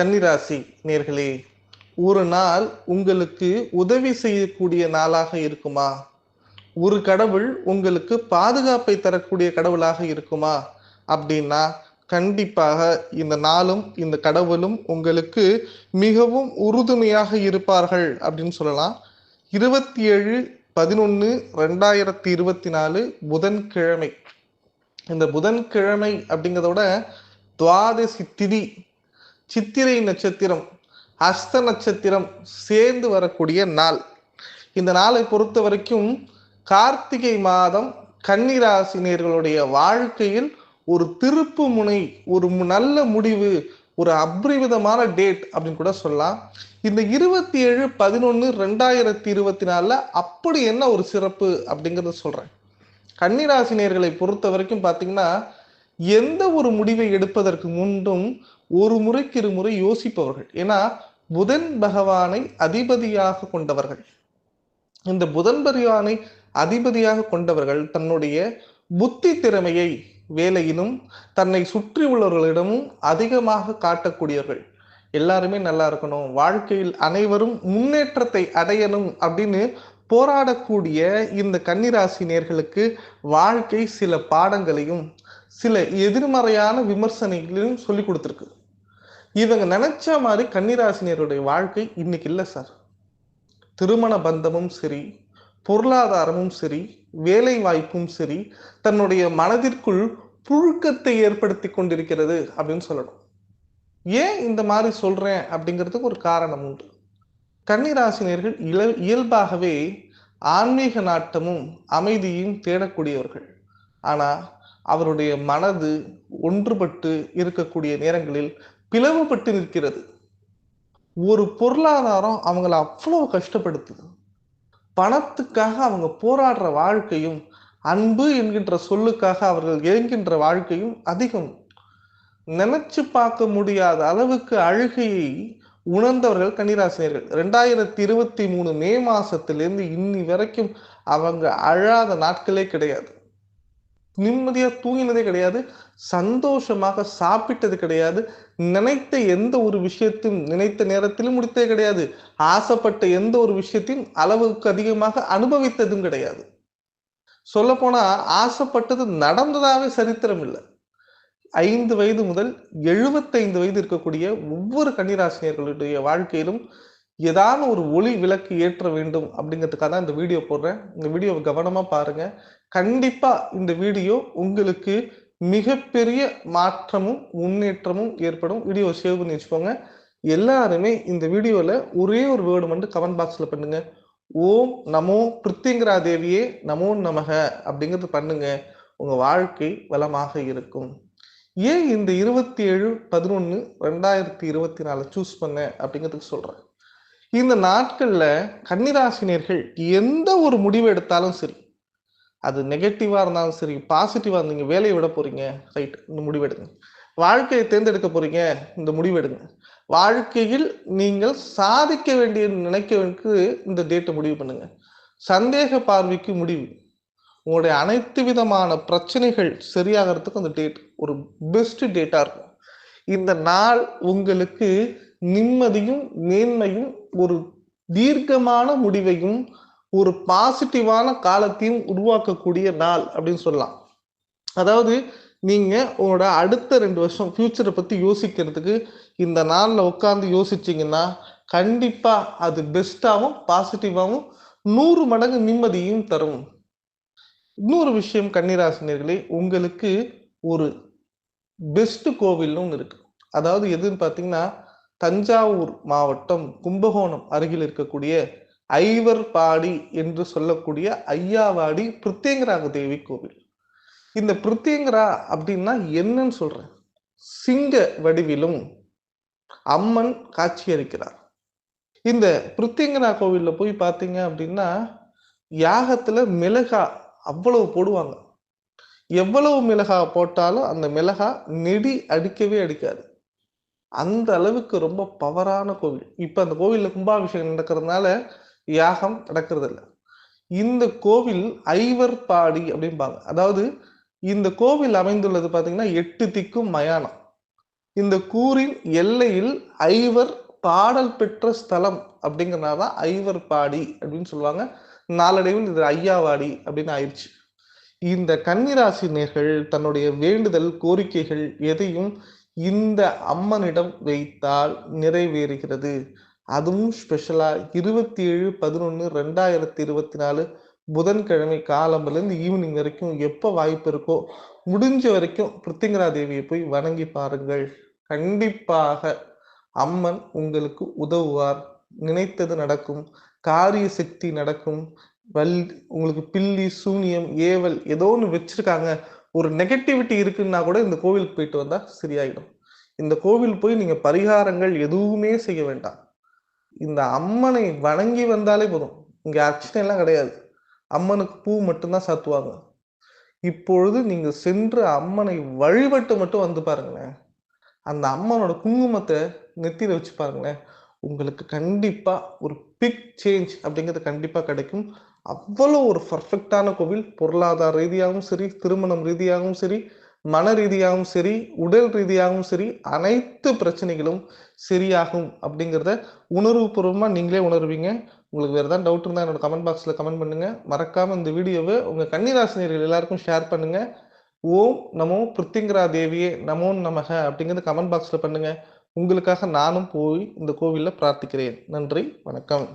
கன்னிராசி நேர்களே ஒரு நாள் உங்களுக்கு உதவி செய்யக்கூடிய நாளாக இருக்குமா? ஒரு கடவுள் உங்களுக்கு பாதுகாப்பை தரக்கூடிய கடவுளாக இருக்குமா? அப்படின்னா கண்டிப்பாக இந்த நாளும் இந்த கடவுளும் உங்களுக்கு மிகவும் உறுதுணையாக இருப்பார்கள் அப்படின்னு சொல்லலாம். இருபத்தி ஏழு பதினொன்று ரெண்டாயிரத்தி இருபத்தி நாலு புதன்கிழமை. இந்த புதன்கிழமை அப்படிங்கிறதோட துவாதசி திதி சித்திரை நட்சத்திரம் அஸ்த நட்சத்திரம் சேர்ந்து வரக்கூடிய நாள். இந்த நாளை பொறுத்த வரைக்கும் கார்த்திகை மாதம் கன்னிராசினியர்களுடைய வாழ்க்கையில் ஒரு திருப்பு முனை ஒரு நல்ல முடிவு ஒரு அபரிவிதமான டேட் அப்படின்னு கூட சொல்லலாம். இந்த இருபத்தி ஏழு பதினொன்று ரெண்டாயிரத்தி இருபத்தி நாலில் அப்படி என்ன ஒரு சிறப்பு அப்படிங்கிறத சொல்கிறேன் கன்னிராசினியர்களை பொறுத்த வரைக்கும் பார்த்தீங்கன்னா எந்த ஒரு முடிவை எடுப்பதற்கு முன்னும் ஒரு முறைக்கு இருமுறை யோசிப்பவர்கள். ஏன்னா புதன் பகவானை அதிபதியாக கொண்டவர்கள். இந்த புதன் பகவானை அதிபதியாக கொண்டவர்கள் தன்னுடைய புத்தி திறமையை வேலையிலும் தன்னை சுற்றி உள்ளவர்களிடமும் அதிகமாக காட்டக்கூடியவர்கள். எல்லாருமே நல்லா இருக்கணும். வாழ்க்கையில் அனைவரும் முன்னேற்றத்தை அடையணும் அப்படின்னு போராடக்கூடிய இந்த கன்னிராசி நேர்களுக்கு வாழ்க்கை சில பாடங்களையும் சில எதிர்மறையான விமர்சனங்களையும் சொல்லி கொடுத்துருக்கு. இவங்க நினைச்ச மாதிரி கன்னிராசினியருடைய வாழ்க்கை இன்னைக்கு இல்லை சார். திருமண பந்தமும் சரி பொருளாதாரமும் சரி வேலை வாய்ப்பும் சரி தன்னுடைய மனதிற்குள் புழுக்கத்தை ஏற்படுத்தி கொண்டிருக்கிறது அப்படின்னு சொல்லணும். ஏன் இந்த மாதிரி சொல்றேன் அப்படிங்கிறதுக்கு ஒரு காரணம் உண்டு. கன்னிராசினியர்கள் இல இயல்பாகவே ஆன்மீக நாட்டமும் அமைதியும் தேடக்கூடியவர்கள். ஆனால் அவருடைய மனது ஒன்றுபட்டு இருக்கக்கூடிய நேரங்களில் பிளவுபட்டு நிற்கிறது. ஒரு பொருளாதாரம் அவங்கள அவ்வளவு கஷ்டப்படுத்துது. பணத்துக்காக அவங்க போராடுற வாழ்க்கையும் அன்பு என்கின்ற சொல்லுக்காக அவர்கள் ஏங்கின்ற வாழ்க்கையும் அதிகம். நினைச்சு பார்க்க முடியாத அளவுக்கு அழுகையை உணர்ந்தவர்கள் கன்னிராசினியர்கள். ரெண்டாயிரத்தி இருபத்தி மூணு மே மாசத்திலிருந்து இன்னி வரைக்கும் அவங்க அழாத நாட்களே கிடையாது. நிம்மதியா தூங்கினதே கிடையாது சந்தோஷமாக சாப்பிட்டது கிடையாது நினைத்த எந்த ஒரு விஷயத்தையும் நினைத்த நேரத்திலும் முடித்தது கிடையாது ஆசைப்பட்ட எந்த ஒரு விஷயத்தையும் அளவுக்கு அதிகமாக அனுபவித்ததும் கிடையாது. சொல்ல போனா ஆசைப்பட்டது நடந்ததாவே சரித்திரம் இல்லை. ஐந்து வயது முதல் எழுபத்தைந்து வயது இருக்கக்கூடிய ஒவ்வொரு கன்னிராசினியர்களுடைய வாழ்க்கையிலும் ஏதாவது ஒரு ஒளி விளக்கு ஏற்ற வேண்டும் அப்படிங்கிறதுக்காக தான் இந்த வீடியோ போடுறேன். இந்த வீடியோவை கவனமாக பாருங்க. கண்டிப்பாக இந்த வீடியோ உங்களுக்கு மிகப்பெரிய மாற்றமும் முன்னேற்றமும் ஏற்படும். வீடியோ சேவ் பண்ணி வச்சுக்கோங்க. எல்லாருமே இந்த வீடியோவில் ஒரே ஒரு வேர்டு மட்டும் கமெண்ட் பாக்ஸில் பண்ணுங்க. ஓம் நமோ பிருத்திங்கரா தேவியே நமோ நமக அப்படிங்கிறது பண்ணுங்க. உங்கள் வாழ்க்கை வளமாக இருக்கும். ஏன் இந்த இருபத்தி ஏழு பதினொன்று ரெண்டாயிரத்தி இருபத்தி நாலு சூஸ் பண்ணேன் அப்படிங்கிறதுக்கு சொல்கிறேன் இந்த நாட்கள்ல கன்னிராசினியர்கள் எந்த ஒரு முடிவு எடுத்தாலும் சரி அது நெகட்டிவா இருந்தாலும் சரி பாசிட்டிவா இருந்தீங்க வேலையை விட போறீங்க. ரைட் இந்த முடிவெடுங்க வாழ்க்கையை தேர்ந்தெடுக்க போறீங்க. இந்த முடிவெடுங்க வாழ்க்கையில் நீங்கள் சாதிக்க வேண்டிய நினைக்க இந்த டேட்டை முடிவு பண்ணுங்க. சந்தேக பார்வைக்கு முடிவு. உங்களுடைய அனைத்து விதமான பிரச்சனைகள் சரியாகிறதுக்கு அந்த டேட் ஒரு பெஸ்ட் டேட்டா இருக்கும். இந்த நாள் உங்களுக்கு நிம்மதியும் மேன்மையும் ஒரு தீர்க்கமான முடிவையும் ஒரு பாசிட்டிவான காலத்தையும் உருவாக்கக்கூடிய நாள் அப்படின்னு சொல்லலாம். அதாவது நீங்க உங்களோட அடுத்த ரெண்டு வருஷம் ஃபியூச்சரை பத்தி யோசிக்கிறதுக்கு இந்த நாளில் உட்காந்து யோசிச்சிங்கன்னா கண்டிப்பா அது பெஸ்டாகவும் பாசிட்டிவாகவும் நூறு மடங்கு நிம்மதியும் தரும். இன்னொரு விஷயம் கன்னிராசினியர்களே உங்களுக்கு ஒரு பெஸ்ட் கோவில்னு ஒன்று இருக்கு. அதாவது எதுன்னு பார்த்தீங்கன்னா தஞ்சாவூர் மாவட்டம் கும்பகோணம் அருகில் இருக்கக்கூடிய ஐவர்பாடி என்று சொல்லக்கூடிய ஐயாவாடி பிரித்தேங்கராக தேவி கோவில். இந்த பிருத்தியங்கரா அப்படின்னா என்னன்னு சொல்றேன். சிங்க வடிவிலும் அம்மன் காட்சியளிக்கிறார். இந்த பிருத்தியங்கரா கோவிலில் போய் பார்த்தீங்க அப்படின்னா யாகத்துல மிளகா அவ்வளவு போடுவாங்க. எவ்வளவு மிளகா போட்டாலும் அந்த மிளகா நெடி அடிக்கவே அடிக்காது. அந்த அளவுக்கு ரொம்ப பவரான கோவில். இப்போ அந்த கோவிலில் கும்பாபிஷேகம் நடக்கிறதுனால யாகம் நடக்கிறது இல்லை இந்த கோவில் ஐவர்பாடி அப்படிம்பாங்க. அதாவது இந்த கோவில் அமைந்துள்ளது பார்த்தீங்கன்னா எட்டு திக்கும் மயானம். இந்த கூறின் எல்லையில் ஐவர் பாடல் பெற்ற ஸ்தலம் அப்படிங்கிறனால தான் ஐவர் பாடி அப்படின்னு சொல்லுவாங்க. நாளடைவில் இது ஐயாவாடி அப்படின்னு ஆயிடுச்சு இந்த கன்னிராசி நேர்கள் தன்னுடைய வேண்டுதல் கோரிக்கைகள் எதையும் இந்த அம்மனிடம் வைத்தால் நிறைவேறுகிறது. அதுவும் ஸ்பெஷலா இருபத்தி ஏழு பதினொன்று ரெண்டாயிரத்தி இருபத்தி நாலு புதன்கிழமை காலம்பலேருந்து ஈவினிங் வரைக்கும் எப்போ வாய்ப்பு இருக்கோ முடிஞ்ச வரைக்கும் பிருத்திங்கரா தேவியை போய் வணங்கி பாருங்கள். கண்டிப்பாக அம்மன் உங்களுக்கு உதவுவார். நினைத்தது நடக்கும். காரிய சக்தி நடக்கும். வல் உங்களுக்கு பில்லி சூனியம் ஏவல் ஏதோ ஒன்று வச்சிருக்காங்க. ஒரு நெகட்டிவிட்டி இருக்குன்னா கூட இந்த கோவிலுக்கு போயிட்டு வந்தா சரியாயிடும். இந்த கோவில் போய் நீங்க பரிகாரங்கள் எதுவுமே செய்ய வேண்டாம். இந்த அம்மனை வணங்கி வந்தாலே போதும். இங்க அர்ச்சனை எல்லாம் கிடையாது. அம்மனுக்கு பூ மட்டும்தான் சாத்துவாங்க. இப்பொழுது நீங்க சென்று அம்மனை வழிபட்டு மட்டும் வந்து பாருங்களேன். அந்த அம்மனோட குங்குமத்தை நெத்தியில வச்சு பாருங்களேன். உங்களுக்கு கண்டிப்பா ஒரு பிக் சேஞ்ச் அப்படிங்கிறது கண்டிப்பா கிடைக்கும். அவ்வளோ ஒரு பர்ஃபெக்டான கோவில். பொருளாதார ரீதியாகவும் சரி திருமணம் ரீதியாகவும் சரி மன ரீதியாகவும் சரி உடல் ரீதியாகவும் சரி அனைத்து பிரச்சனைகளும் சரியாகும் அப்படிங்கிறத உணர்வுபூர்வமாக நீங்களே உணர்வீங்க. உங்களுக்கு வேறு ஏதாவது டவுட் இருந்தால் என்னோட கமெண்ட் பாக்ஸில் கமெண்ட் பண்ணுங்கள் மறக்காமல் இந்த வீடியோவை உங்கள் கன்னிராசினியர்கள் எல்லாருக்கும் ஷேர் பண்ணுங்கள் ஓம் நமோ பிருத்திங்கரா தேவியே நமோ நமக அப்படிங்கிறது கமெண்ட் பாக்ஸில் பண்ணுங்கள் உங்களுக்காக நானும் போய் இந்த கோவிலில் பிரார்த்திக்கிறேன். நன்றி வணக்கம்.